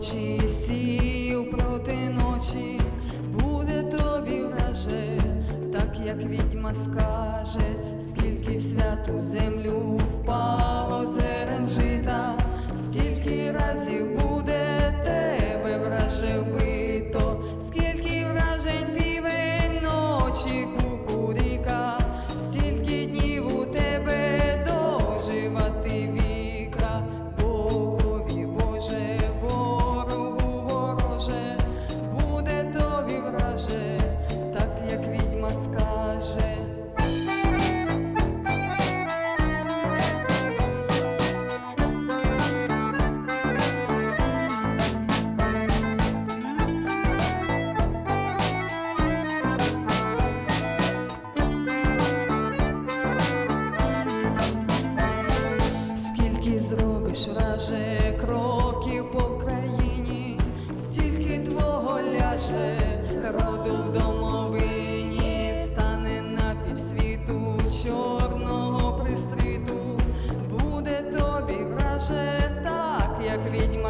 очі, сію проти ночі, буде тобі враже, так як відьма скаже, скільки в святу землю впало зерен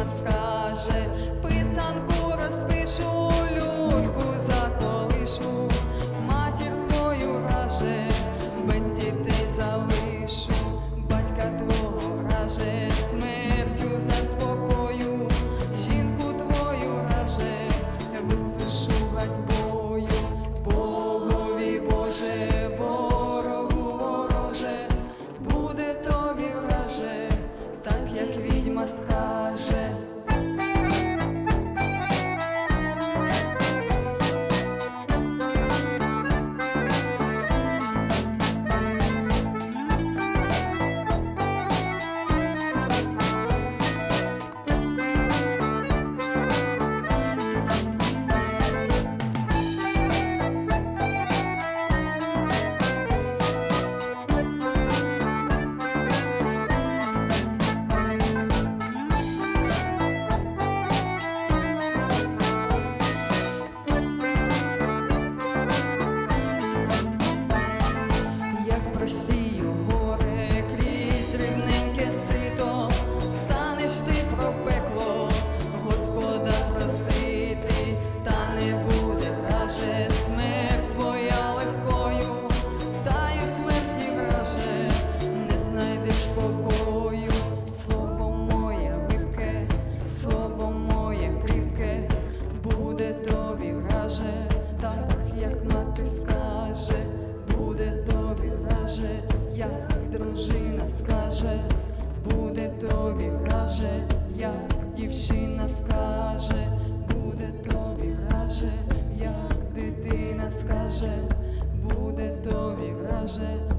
скаже. дівчина скаже, буде тобі враже, як дитина скаже, буде тобі враже.